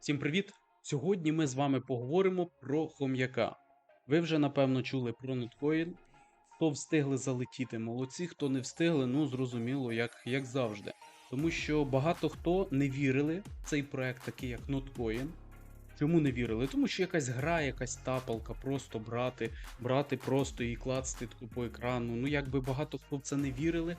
Всім привіт! Сьогодні ми з вами поговоримо про хом'яка. Ви вже напевно чули про Notcoin. Хто встигли залетіти, молодці, хто не встигли, ну зрозуміло, як, як завжди. Тому що багато хто не вірили в цей проект, такий як Notcoin. Чому не вірили? Тому що якась гра, якась тапалка, просто брати, брати просто і клацати таку по екрану. Ну, якби багато хто в це не вірили.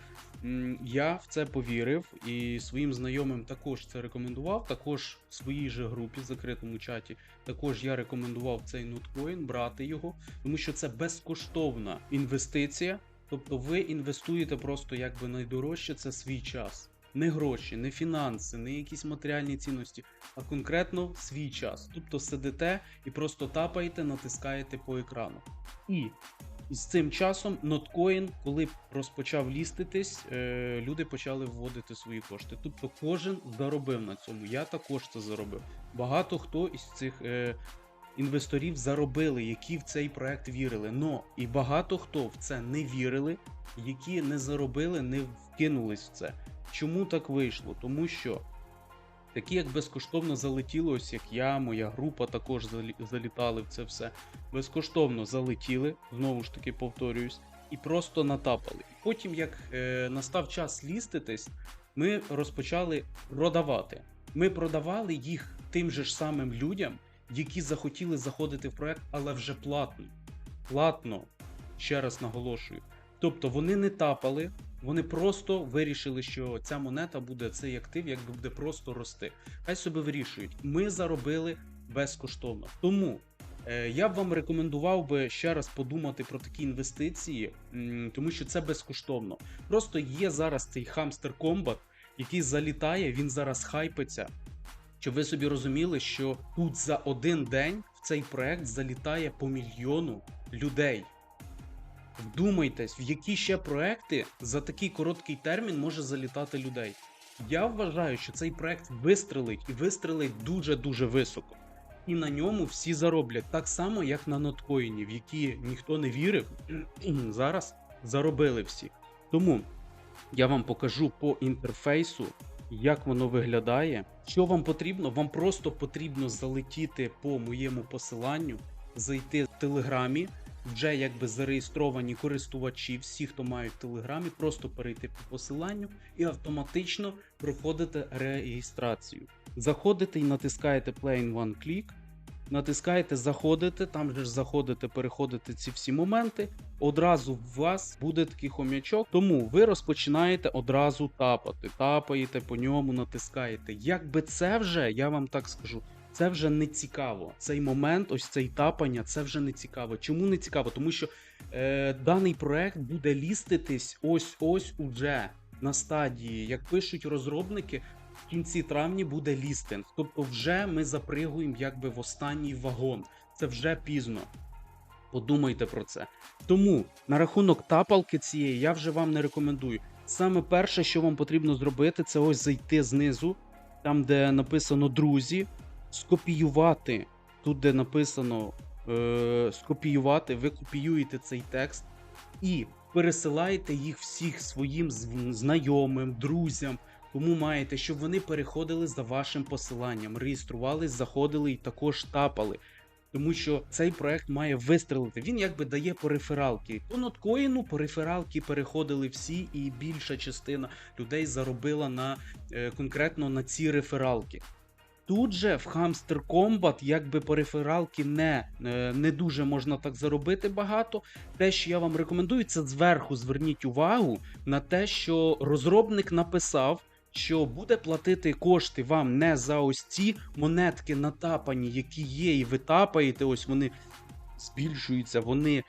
Я в це повірив і своїм знайомим також це рекомендував. Також в своїй же групі, в закритому чаті, також я рекомендував цей ноткоін, брати його, тому що це безкоштовна інвестиція. Тобто ви інвестуєте просто якби найдорожче це свій час. Не гроші, не фінанси, не якісь матеріальні цінності, а конкретно свій час. Тобто сидите і просто тапаєте, натискаєте по екрану. І з цим часом Notcoin, коли розпочав ліститись, е, люди почали вводити свої кошти. Тобто кожен заробив на цьому. Я також це заробив. Багато хто із цих е, інвесторів заробили, які в цей проект вірили. Но і багато хто в це не вірили, які не заробили, не вкинулись в це. Чому так вийшло? Тому що такі, як безкоштовно залетіло, ось як я, моя група також залітали в це все. Безкоштовно залетіли, знову ж таки повторююсь, і просто натапали. І Потім, як е, настав час ліститись, ми розпочали продавати. Ми продавали їх тим же ж самим людям, які захотіли заходити в проект, але вже платно. Платно, ще раз наголошую. Тобто вони не тапали, вони просто вирішили, що ця монета буде цей актив, якби буде просто рости. Хай собі вирішують. Ми заробили безкоштовно. Тому е, я б вам рекомендував би ще раз подумати про такі інвестиції, тому що це безкоштовно. Просто є зараз цей хамстер комбат, який залітає, він зараз хайпиться. Щоб ви собі розуміли, що тут за один день в цей проект залітає по мільйону людей. Вдумайтесь, в які ще проекти за такий короткий термін може залітати людей. Я вважаю, що цей проект вистрелить і вистрелить дуже-дуже високо. І на ньому всі зароблять так само, як на ноткоїні, в які ніхто не вірив, зараз заробили всі. Тому я вам покажу по інтерфейсу, як воно виглядає. Що вам потрібно? Вам просто потрібно залетіти по моєму посиланню, зайти в Телеграмі, вже якби зареєстровані користувачі, всі, хто мають в Телеграмі, просто перейти по посиланню і автоматично проходите реєстрацію. Заходите і натискаєте Play in One Click. Натискаєте заходите, там же ж заходите, переходите ці всі моменти. Одразу у вас буде такий хом'ячок, тому ви розпочинаєте одразу тапати. Тапаєте по ньому, натискаєте. Якби це вже, я вам так скажу, це вже не цікаво. Цей момент, ось цей тапання, це вже не цікаво. Чому не цікаво? Тому що е, даний проект буде ліститись ось-ось уже на стадії, як пишуть розробники. В кінці травня буде лістинг. Тобто, вже ми запригуємо якби в останній вагон. Це вже пізно. Подумайте про це. Тому на рахунок тапалки цієї я вже вам не рекомендую. Саме перше, що вам потрібно зробити, це ось зайти знизу, там, де написано друзі, скопіювати. Тут, де написано е, скопіювати, ви копіюєте цей текст і пересилаєте їх всіх своїм знайомим, друзям. Кому маєте, щоб вони переходили за вашим посиланням, реєструвались, заходили і також тапали. Тому що цей проект має вистрелити. Він якби дає по рефералки. По ноткоїну по рефералки переходили всі, і більша частина людей заробила на е, конкретно на ці рефералки. Тут же в Hamster Combat якби по рефералки не, е, не дуже можна так заробити багато. Те, що я вам рекомендую, це зверху зверніть увагу на те, що розробник написав, що буде платити кошти вам не за ось ці монетки натапані, які є, і ви тапаєте, ось вони збільшуються, вони.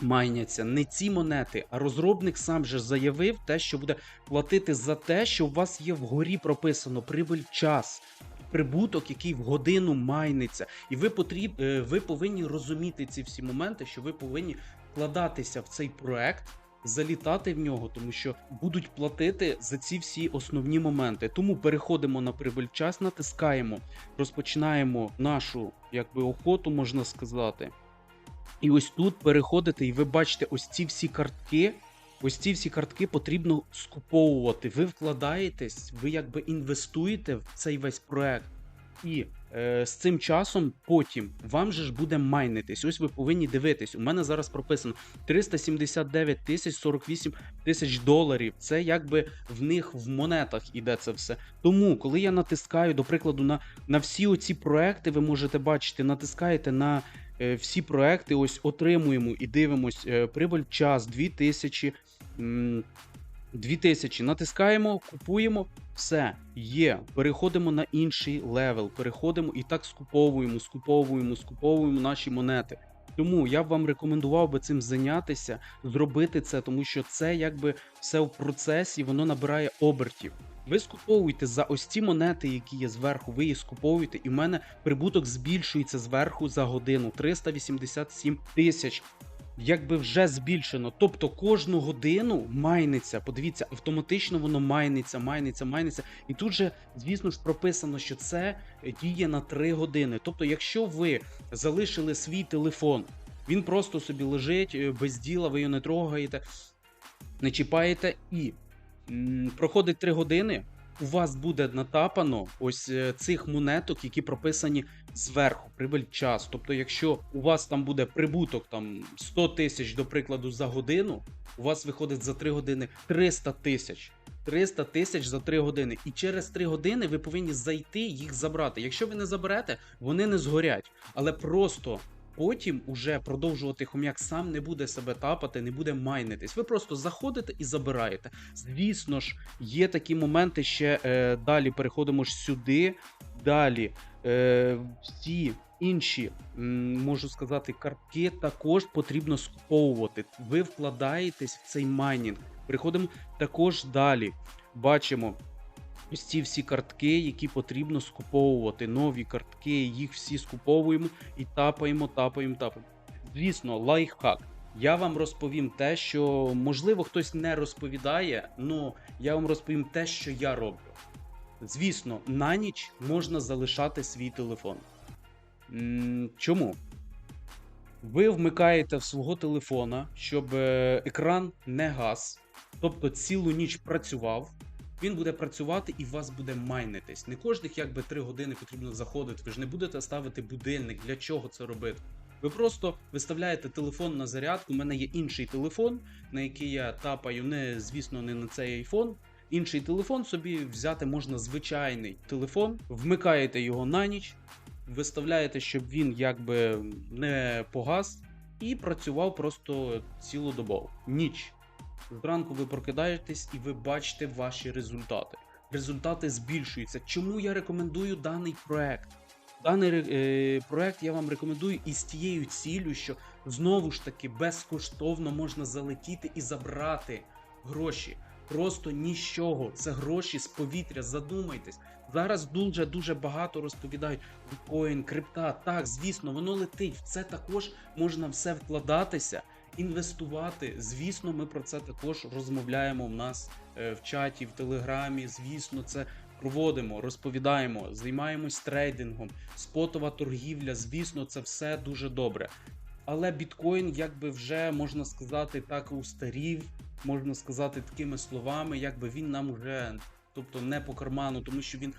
Майняться не ці монети, а розробник сам же заявив те, що буде платити за те, що у вас є вгорі прописано прибуль в час, прибуток, який в годину майниться. І ви потріб, е, ви повинні розуміти ці всі моменти, що ви повинні вкладатися в цей проект, залітати в нього, тому що будуть платити за ці всі основні моменти. Тому переходимо на прибуль в час, натискаємо, розпочинаємо нашу якби охоту, можна сказати. І ось тут переходите, і ви бачите ось ці всі картки. Ось ці всі картки потрібно скуповувати. Ви вкладаєтесь, ви якби інвестуєте в цей весь проект. І е, з цим часом потім вам же ж буде майнитись. Ось ви повинні дивитись. У мене зараз прописано 379 тисяч 48 тисяч доларів. Це якби в них в монетах іде це все. Тому, коли я натискаю, до прикладу, на, на всі оці проекти, ви можете бачити, натискаєте на всі проекти, ось отримуємо і дивимось. Е, прибуль час 2000. м, 2000. Натискаємо, купуємо. Все, є. Переходимо на інший левел. Переходимо і так скуповуємо, скуповуємо, скуповуємо наші монети. Тому я б вам рекомендував би цим зайнятися, зробити це, тому що це якби все в процесі, воно набирає обертів. Ви скуповуєте за ось ці монети, які є зверху, ви їх скуповуєте, і в мене прибуток збільшується зверху за годину 387 тисяч. Якби вже збільшено. Тобто кожну годину майниться. Подивіться, автоматично воно майниться, майниться, майниться. І тут же, звісно ж, прописано, що це діє на 3 години. Тобто, якщо ви залишили свій телефон, він просто собі лежить е, без діла, ви його не трогаєте, не чіпаєте і м, проходить 3 години. У вас буде натапано ось е, цих монеток, які прописані зверху, прибиль час. Тобто, якщо у вас там буде прибуток там 100 тисяч, до прикладу, за годину, у вас виходить за 3 години 300 тисяч. 300 тисяч за 3 години. І через 3 години ви повинні зайти їх забрати. Якщо ви не заберете, вони не згорять. Але просто потім уже продовжувати хом'як сам не буде себе тапати, не буде майнитись. Ви просто заходите і забираєте. Звісно ж, є такі моменти ще е, далі. Переходимо ж сюди. Далі е, всі інші, можу сказати, картки також потрібно скуповувати. Ви вкладаєтесь в цей майнінг. Переходимо також далі. Бачимо. Ось ці всі картки, які потрібно скуповувати. Нові картки, їх всі скуповуємо і тапаємо, тапаємо, тапаємо. Звісно, лайфхак. Я вам розповім те, що можливо хтось не розповідає, але я вам розповім те, що я роблю. Звісно, на ніч можна залишати свій телефон. Чому? Ви вмикаєте в свого телефона, щоб е, екран не гас, тобто цілу ніч працював. Він буде працювати і вас буде майнитись. Не кожних якби 3 години потрібно заходити. Ви ж не будете ставити будильник. Для чого це робити? Ви просто виставляєте телефон на зарядку. У мене є інший телефон, на який я тапаю, не звісно, не на цей iPhone. Інший телефон собі взяти можна звичайний телефон, вмикаєте його на ніч, виставляєте, щоб він якби не погас, і працював просто цілодобово. Ніч. Зранку ви прокидаєтесь і ви бачите ваші результати. Результати збільшуються. Чому я рекомендую даний проект? Даний е, проект я вам рекомендую із тією ціллю, що знову ж таки безкоштовно можна залетіти і забрати гроші. Просто нічого. Це гроші з повітря. Задумайтесь. Зараз дуже дуже багато розповідають біткоін, крипта. Так, звісно, воно летить. В це також можна все вкладатися, інвестувати. Звісно, ми про це також розмовляємо в нас е, в чаті, в телеграмі. Звісно, це проводимо, розповідаємо, займаємось трейдингом, спотова торгівля. Звісно, це все дуже добре. Але біткоін, якби вже можна сказати, так устарів, можна сказати такими словами, якби він нам вже, тобто не по карману, тому що він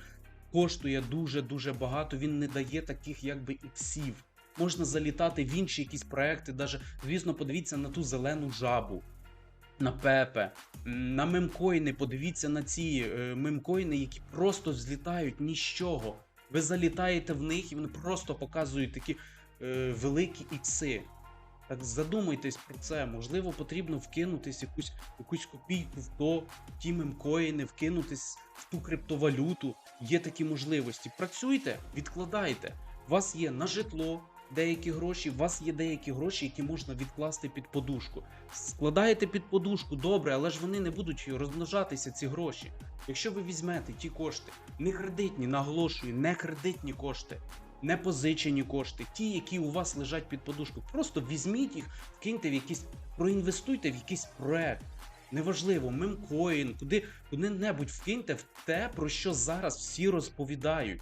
коштує дуже дуже багато. Він не дає таких якби іксів. Можна залітати в інші якісь проекти. Даже звісно, подивіться на ту зелену жабу. На Пепе, на мемкоїни, подивіться на ці е, мемкоїни, які просто взлітають ні з чого. Ви залітаєте в них і вони просто показують такі е, великі ікси. Так задумайтесь про це. Можливо, потрібно вкинутись якусь, якусь копійку в то, ті мемкоїни, вкинутись в ту криптовалюту. Є такі можливості. Працюйте, відкладайте. У вас є на житло деякі гроші, у вас є деякі гроші, які можна відкласти під подушку. Складаєте під подушку, добре, але ж вони не будуть розмножатися, ці гроші. Якщо ви візьмете ті кошти, не кредитні, наголошую, не кредитні кошти, не позичені кошти, ті, які у вас лежать під подушкою, просто візьміть їх, вкиньте в якісь, проінвестуйте в якийсь проект. Неважливо, мемкоін, куди куди-небудь вкиньте в те, про що зараз всі розповідають.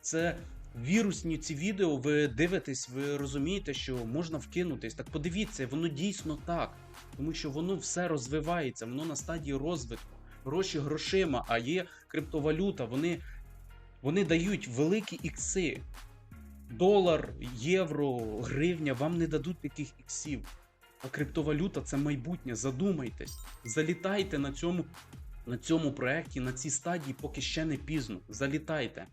Це вірусні ці відео, ви дивитесь, ви розумієте, що можна вкинутись. Так подивіться, воно дійсно так. Тому що воно все розвивається, воно на стадії розвитку. Гроші грошима, а є криптовалюта, вони Вони дають великі ікси. Долар, євро, гривня вам не дадуть таких іксів. А криптовалюта це майбутнє. Задумайтесь. Залітайте на цьому, на цьому проєкті, на цій стадії, поки ще не пізно. Залітайте.